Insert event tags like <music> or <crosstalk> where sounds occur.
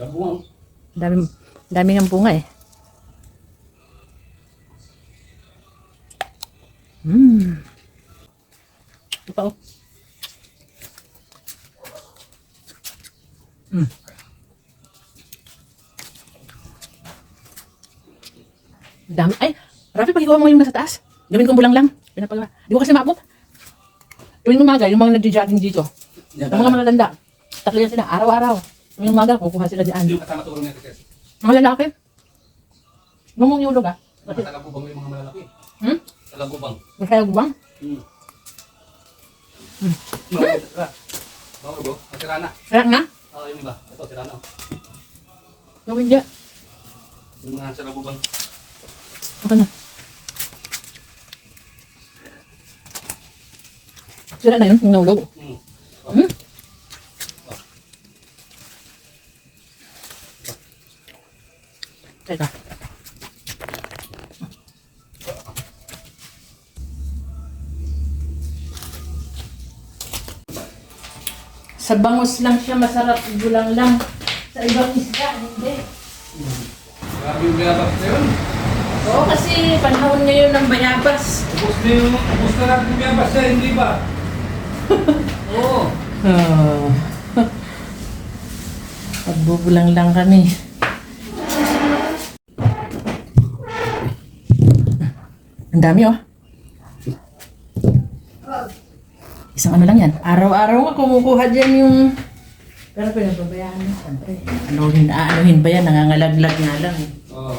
Dabong. Dami, dami ng bunga eh. Mmm. Ito pa oh. Mm. Dami. Ay, Rafi, pahigawa mo yung nasa taas. Gawin kong bulang lang. Pinapagawa. Di ko kasi maabot. Tuwing umaga, yung mga nagja-jogging dito. Yung mga malalanda. Tatlo yan sila, araw-araw. Tuwing umaga, kukuha sila diyan. Yung kasama tulong niya kasi. Mga lalaki. Ngumong yung lugar. Mga talagubang yung mga malalaki. Hmm? Talagubang. Masaya gubang. Hmm. Mga Bago bro, ang sirana. Kaya nga. Ah, yung iba. Ito, sirana. Yung hindi. Yung mga talagubang. Okay na. Sila na yun, yung naulog. Hmm. Hmm? Teka. Sa bangus lang siya masarap, gulang lang. Sa ibang isda, hindi. Grabe yung bayabas na yun. Oo, kasi panahon ngayon ng bayabas. Ubus na yung, ubus na natin yung bayabas na, hindi ba? <laughs> Oo. <laughs> Oh. Pagbubulang lang kami. Ang dami oh. Isang ano lang yan. Araw-araw nga kumukuha dyan yung... Pero pinababayaan mo, siyempre. Anuhin, aanuhin ba yan? Nangangalaglag nga lang. eh. Oo.